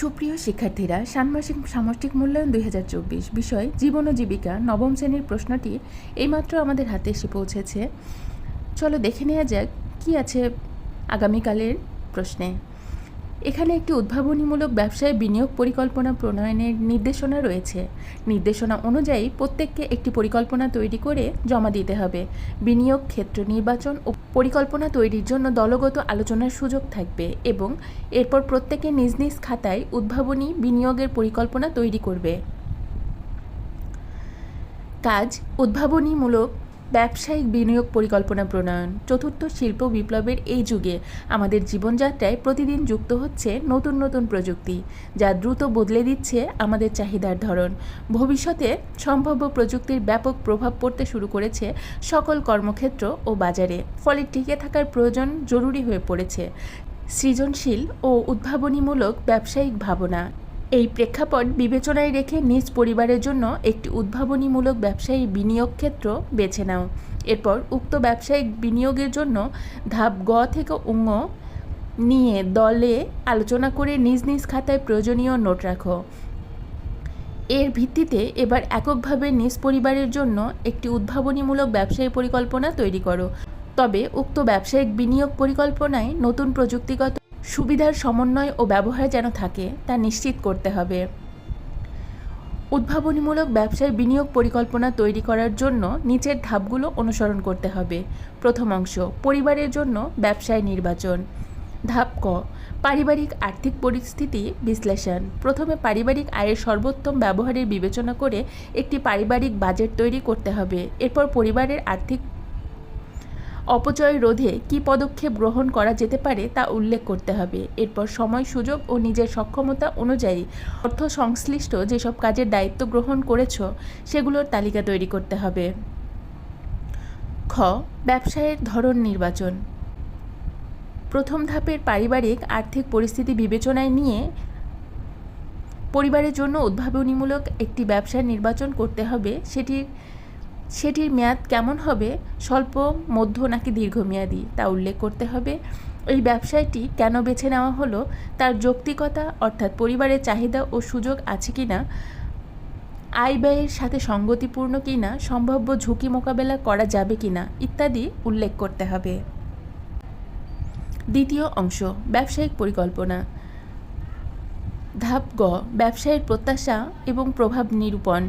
সুপ্রিয় শিক্ষার্থীরা, ষান্মাসিক সামষ্টিক মূল্যায়ন দুই হাজার চব্বিশ বিষয় জীবন ও জীবিকা নবম শ্রেণির প্রশ্নটি এইমাত্র আমাদের হাতে এসে পৌঁছেছে। চলো দেখে নেওয়া যাক, কি আছে আগামীকালের প্রশ্নে। এখানে একটি উদ্ভাবনীমূলক ব্যবসায় বিনিয়োগ পরিকল্পনা প্রণয়নের নির্দেশনা রয়েছে। নির্দেশনা অনুযায়ী প্রত্যেককে একটি পরিকল্পনা তৈরি করে জমা দিতে হবে। বিনিয়োগ ক্ষেত্র নির্বাচন ও পরিকল্পনা তৈরির জন্য দলগত আলোচনার সুযোগ থাকবে এবং এরপর প্রত্যেকে নিজ নিজ খাতায় উদ্ভাবনী বিনিয়োগের পরিকল্পনা তৈরি করবে। কাজ উদ্ভাবনীমূলক ব্যবসায়িক বিনিয়োগ পরিকল্পনা প্রণয়ন। চতুর্থ শিল্প বিপ্লবের এই যুগে আমাদের জীবনযাত্রায় প্রতিদিন যুক্ত হচ্ছে নতুন নতুন প্রযুক্তি, যা দ্রুত বদলে দিচ্ছে আমাদের চাহিদার ধরন। ভবিষ্যতে সম্ভাব্য প্রযুক্তির ব্যাপক প্রভাব পড়তে শুরু করেছে সকল কর্মক্ষেত্র ও বাজারে, ফলে টিকে থাকার প্রয়োজন জরুরি হয়ে পড়েছে। সৃজনশীল ও উদ্ভাবনীমূলক ব্যবসায়িক ভাবনা এই প্রেক্ষাপট বিবেচনায় রেখে নিজ পরিবারের জন্য একটি উদ্ভাবনীমূলক ব্যবসায়ী বিনিয়োগ ক্ষেত্র বেছে নাও। এরপর উক্ত ব্যবসায়িক বিনিয়োগের জন্য ধাপ গ থেকে উঙ্গ নিয়ে দলে আলোচনা করে নিজ নিজ খাতায় প্রয়োজনীয় নোট রাখো। এর ভিত্তিতে এবার এককভাবে নিজ পরিবারের জন্য একটি উদ্ভাবনীমূলক ব্যবসায়ী পরিকল্পনা তৈরি করো। তবে উক্ত ব্যবসায়িক বিনিয়োগ পরিকল্পনায় নতুন প্রযুক্তিগত সুবিধার সমন্বয় ও ব্যবহার যেন থাকে, তা নিশ্চিত করতে হবে। উদ্ভাবনীমূলক ব্যবসায় বিনিয়োগ পরিকল্পনা তৈরি করার জন্য নিচের ধাপগুলো অনুসরণ করতে হবে। প্রথম অংশ, পরিবারের জন্য ব্যবসায় নির্বাচন। ধাপ ক, পারিবারিক আর্থিক পরিস্থিতি বিশ্লেষণ। প্রথমে পারিবারিক আয়ের সর্বোত্তম ব্যবহারের বিবেচনা করে একটি পারিবারিক বাজেট তৈরি করতে হবে। এরপর পরিবারের আর্থিক অপচয় রোধে কী পদক্ষেপ গ্রহণ করা যেতে পারে তা উল্লেখ করতে হবে। এরপর সময়, সুযোগ ও নিজের সক্ষমতা অনুযায়ী অর্থ সংশ্লিষ্ট যেসব কাজের দায়িত্ব গ্রহণ করেছ, সেগুলোর তালিকা তৈরি করতে হবে। খ, ব্যবসায়ের ধরন নির্বাচন। প্রথম ধাপের পারিবারিক আর্থিক পরিস্থিতি বিবেচনায় নিয়ে পরিবারের জন্য উদ্ভাবনীমূলক একটি ব্যবসার নির্বাচন করতে হবে। সেটির সেটির মেয়াদ কেমন হবে? স্বল্প, মধ্য নাকি দীর্ঘমেয়াদী? তা উল্লেখ করতে হবে। এই ব্যবসায়টি কেন বেছে নেওয়া হলো? তার যৌক্তিকতা, অর্থাৎ পরিবারের চাহিদা ও সুযোগ আছে কি না আয় ব্যয়ের সাথে সঙ্গতিপূর্ণ কি না সম্ভাব্য ঝুঁকি মোকাবেলা করা যাবে কি না ইত্যাদি উল্লেখ করতে হবে। দ্বিতীয় অংশ, ব্যবসায়িক পরিকল্পনা। ধাপ গ, ব্যবসায়ের প্রত্যাশা এবং প্রভাব নিরূপণ।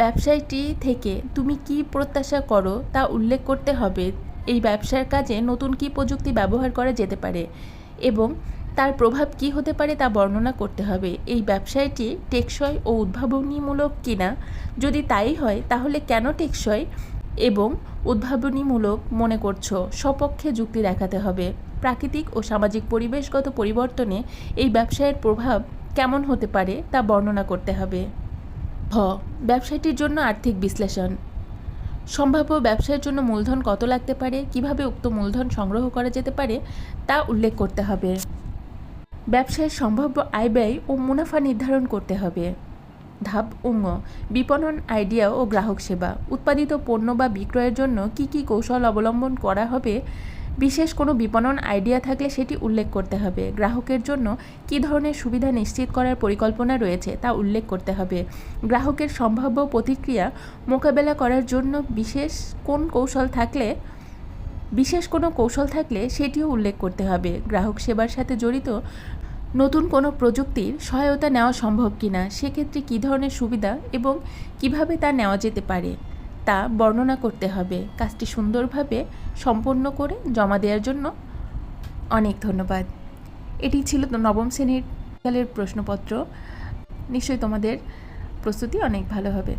ব্যবসায়টি থেকে তুমি কি প্রত্যাশা করো তা উল্লেখ করতে হবে। এই ব্যবসার কাজে নতুন কি প্রযুক্তি ব্যবহার করা যেতে পারে এবং তার প্রভাব কি হতে পারে তা বর্ণনা করতে হবে। এই ব্যবসায়টি টেকসই ও উদ্ভাবনীমূলক কিনা? যদি তাই হয়, তাহলে কেন টেকসই এবং উদ্ভাবনীমূলক মনে করছ? সপক্ষে যুক্তি দেখাতে হবে। প্রাকৃতিক ও সামাজিক পরিবেশগত পরিবর্তনে এই ব্যবসায়ের প্রভাব কেমন হতে পারে তা বর্ণনা করতে হবে। ভ ব্যবসাটির জন্য আর্থিক বিশ্লেষণ। সম্ভাব্য ব্যবসায়ের জন্য মূলধন কত লাগতে পারে? কীভাবে উক্ত মূলধন সংগ্রহ করা যেতে পারে? তা উল্লেখ করতে হবে। ব্যবসায়ের সম্ভাব্য আয় ব্যয় ও মুনাফা নির্ধারণ করতে হবে। ধাপ উঙ্গ বিপণন আইডিয়া ও গ্রাহক সেবা। উৎপাদিত পণ্য বা বিক্রয়ের জন্য কি কি কৌশল অবলম্বন করা হবে? বিশেষ কোনো বিপণন আইডিয়া থাকলে সেটি উল্লেখ করতে হবে। গ্রাহকের জন্য কী ধরনের সুবিধা নিশ্চিত করার পরিকল্পনা রয়েছে তা উল্লেখ করতে হবে। গ্রাহকের সম্ভাব্য প্রতিক্রিয়া মোকাবেলা করার জন্য বিশেষ কোন কৌশল থাকলে, বিশেষ কোনো কৌশল থাকলে সেটিও উল্লেখ করতে হবে। গ্রাহক সেবার সাথে জড়িত নতুন কোনো প্রযুক্তির সহায়তা নেওয়া সম্ভব কিনা, সেক্ষেত্রে কী ধরনের সুবিধা এবং কীভাবে তা নেওয়া যেতে পারে? তা বর্ণনা করতে হবে। কাজটি সুন্দরভাবে সম্পন্ন করে জমা দেওয়ার জন্য অনেক ধন্যবাদ। এটি ছিল নবম শ্রেণির কালের প্রশ্নপত্র। নিশ্চয়ই তোমাদের প্রস্তুতি অনেক ভালো হবে।